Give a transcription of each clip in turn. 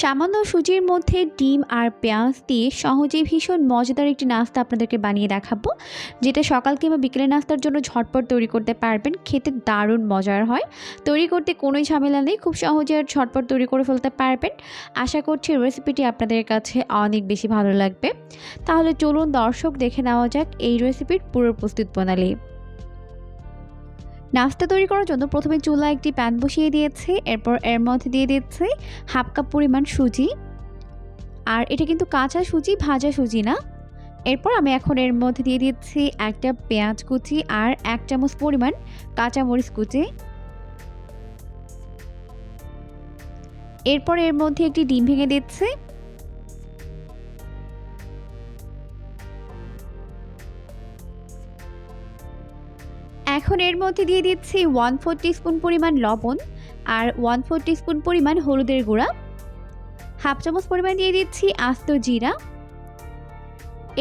সামান্য সুজির মধ্যে ডিম আর পেঁয়াজ দিয়ে সহজেই ভীষণ মজাদার একটি নাস্তা আপনাদেরকে বানিয়ে দেখাবো, যেটা সকাল কিংবা বিকেলের নাস্তার জন্য ঝটপট তৈরি করতে পারবেন। খেতে দারুণ মজার হয়। তৈরি করতে কোনোই ঝামেলা নেই, খুব সহজে আর ঝটপট তৈরি করে ফেলতে পারবেন। আশা করছি রেসিপিটি আপনাদের কাছে অনেক বেশি ভালো লাগবে। তাহলে চলুন দর্শক দেখে নেওয়া যাক এই রেসিপির পুরো প্রস্তুত প্রণালী। নাস্তা তৈরি করার জন্য প্রথমে চুলা একটি প্যান বসিয়ে দিয়েছি, এরপর এর মধ্যে দিয়ে দিচ্ছি হাফ কাপ পরিমাণ সুজি। আর এটা কিন্তু কাঁচা সুজি, ভাজা সুজি না। এরপর আমি এখন এর মধ্যে দিয়ে দিচ্ছি একটা পেঁয়াজ কুচি আর এক চামচ পরিমাণ কাঁচা মরিচ কুচি। এরপর এর মধ্যে একটি ডিম ভেঙে দিচ্ছি। এখন এর মধ্যে দিয়ে দিচ্ছি ওয়ান ফোর স্পুন পরিমাণ লবণ আর ওয়ান ফোর স্পুন পরিমাণ হলুদের গুঁড়া। হাফ চামচ পরিমাণ দিয়ে দিচ্ছি আস্ত জিরা।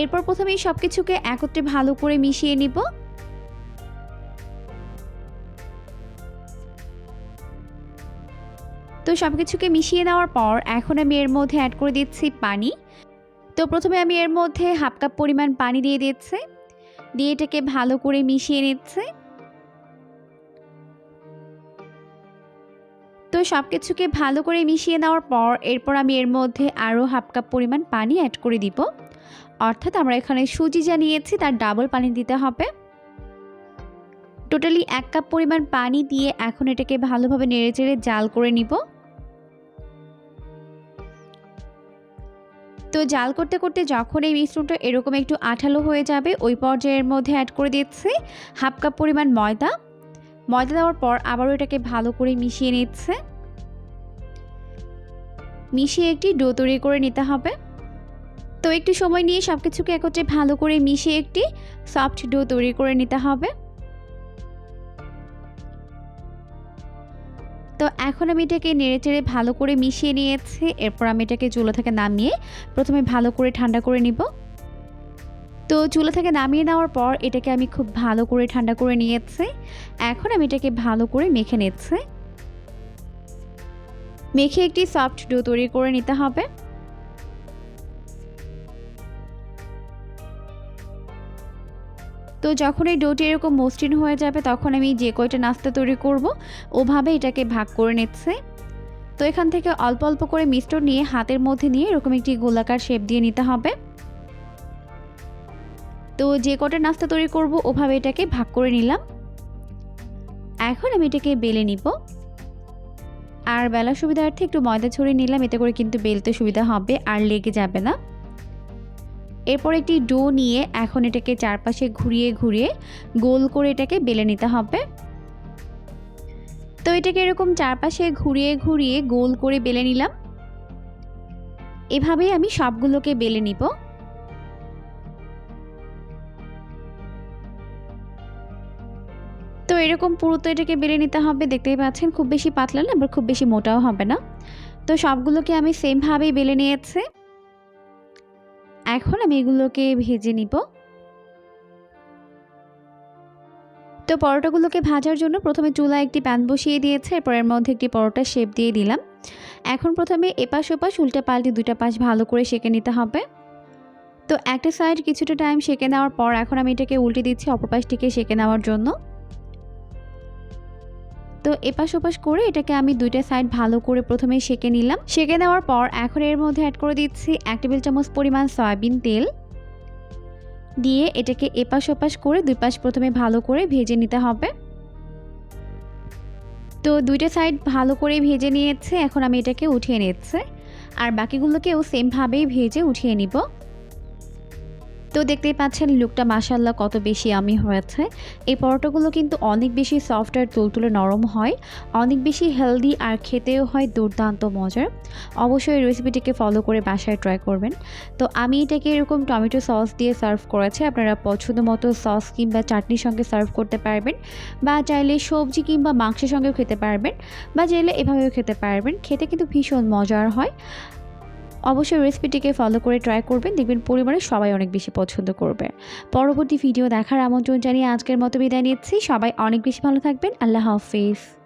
এরপর প্রথমেই সব কিছুকে একত্রে ভালো করে মিশিয়ে নিব। তো সব কিছুকে মিশিয়ে নেওয়ার পর এখন আমি এর মধ্যে অ্যাড করে দিচ্ছি পানি। তো প্রথমে আমি এর মধ্যে হাফ কাপ পরিমাণ পানি দিয়ে দিচ্ছি। দিয়ে এটাকে ভালো করে মিশিয়ে নিচ্ছে। সব কিছুকে ভালো করে মিশিয়ে নেওয়ার পর এরপর আমি এর মধ্যে আরও হাফ কাপ পরিমাণ পানি অ্যাড করে দিব। অর্থাৎ আমরা এখানে সুজি যা নিয়েছি তার ডাবল পানি দিতে হবে। টোটালি এক কাপ পরিমাণ পানি দিয়ে এখন এটাকে ভালোভাবে নেড়ে চেড়ে জাল করে নিব। তো জাল করতে করতে যখন এই মিশ্রণটা এরকম একটু আঠালো হয়ে যাবে, ওই পর্যায়ের মধ্যে অ্যাড করে দিচ্ছি হাফ কাপ পরিমাণ ময়দা। ময়দা দেওয়ার পর আবারও এটাকে ভালো করে মিশিয়ে নিচ্ছে। মিশিয়ে একটি ডো তৈরি করে নিতে হবে। তো একটু সময় নিয়ে সব কিছুকে একত্রে ভালো করে মিশিয়ে একটি সফট ডো তৈরি করে নিতে হবে। তো এখন আমি এটাকে নেড়ে চেড়ে ভালো করে মিশিয়ে নিয়েছি। এরপর আমি এটাকে চুলো থেকে নামিয়ে প্রথমে ভালো করে ঠান্ডা করে নিব। তো চুলা থেকে নামিয়ে নেওয়ার পর এটাকে আমি খুব ভালো করে ঠান্ডা করে নিয়েছি। এখন আমি এটাকে ভালো করে মেখে নিচ্ছি। মেখে একটি সফট ডো তৈরি করে নিতে হবে। তো যখন এই ডোটি এরকম মসৃণ হয়ে যাবে তখন আমি যে কয়টা নাস্তা তৈরি করব, ওভাবে এটাকে ভাগ করে নিচ্ছে। তো এখান থেকে অল্প অল্প করে মিষ্টর নিয়ে হাতের মধ্যে নিয়ে এরকম একটি গোলাকার শেপ দিয়ে নিতে হবে। তো যে কটা নাস্তা তৈরি করব, ওভাবে এটাকে ভাগ করে নিলাম। এখন আমি এটাকে বেলে নিব। আর বেলার সুবিধার্থে একটু ময়দা ছড়িয়ে নিলাম, এতে করে কিন্তু বেলতে সুবিধা হবে, আর লেগে যাবে না। এরপর একটি ডো নিয়ে এখন এটাকে চারপাশে ঘুরিয়ে ঘুরিয়ে গোল করে এটাকে বেলে নিতে হবে। তো এটাকে এরকম চারপাশে ঘুরিয়ে ঘুরিয়ে গোল করে বেলে নিলাম। এভাবেই আমি সবগুলোকে বেলে নিব। এরকম পুরো এটাকে বেলে নিতে হবে, দেখতেই পাচ্ছেন খুব বেশি পাতলা না, আবার খুব বেশি মোটাও হবে না। তো সবগুলোকে আমি সেমভাবেই বেলে নিয়েছি। এখন আমি এগুলোকে ভেজে নিব। তো পরোটাগুলোকে ভাজার জন্য প্রথমে চুলায় একটি প্যান বসিয়ে দিয়েছে, এরপর এর মধ্যে একটি পরোটা শেপ দিয়ে দিলাম। এখন প্রথমে এপাশ ওপাশ উল্টে পাল্টে দুটা পাশ ভালো করে সেঁকে নিতে হবে। তো একটা সাইড কিছুটা টাইম সেঁকে নেওয়ার পর এখন আমি এটাকে উল্টে দিচ্ছি, অপর পাশটিকে সেঁকে নেওয়ার জন্য। তো এপাশ ওপাশ করে এটাকে আমি দুইটা সাইড ভালো করে প্রথমে সেঁকে নিলাম। সেঁকে নেওয়ার পর এখন এর মধ্যে অ্যাড করে দিচ্ছি এক টেবিল চামচ পরিমাণ সয়াবিন তেল। দিয়ে এটাকে এপাশ ওপাশ করে দুই পাশ প্রথমে ভালো করে ভেজে নিতে হবে। তো দুইটা সাইড ভালো করে ভেজে নিয়েছে, এখন আমি এটাকে উঠিয়ে নিচ্ছে। আর বাকিগুলোকেও সেমভাবেই ভেজে উঠিয়ে নিব। তো দেখতেই পাচ্ছেন লুকটা মাসাল্লাহ কত বেশি আমি হয়েছে। এই পরোটাগুলো কিন্তু অনেক বেশি সফট আর তুলতুলে নরম হয়, অনেক বেশি হেলদি আর খেতেও হয় দুর্দান্ত মজার। অবশ্যই রেসিপিটিকে ফলো করে বাসায় ট্রাই করবেন। তো আমি এটাকে এরকম টমেটো সস দিয়ে সার্ভ করেছি, আপনারা পছন্দ মতো সস কিংবা চাটনির সঙ্গে সার্ভ করতে পারবেন বা চাইলে সবজি কিংবা মাংসের সঙ্গেও খেতে পারবেন বা চাইলে এভাবেও খেতে পারবেন। খেতে কিন্তু ভীষণ মজার হয়। অবশ্যই রেসিপিটিকে ফলো করে ট্রাই করবেন। দেখবেন পরিবারের সবাই অনেক বেশি পছন্দ করবে। পরবর্তী ভিডিও দেখার আমন্ত্রণ জানিয়ে আজকের মতো বিদায় নিচ্ছি। সবাই অনেক বেশি ভালো থাকবেন। আল্লাহ হাফিজ।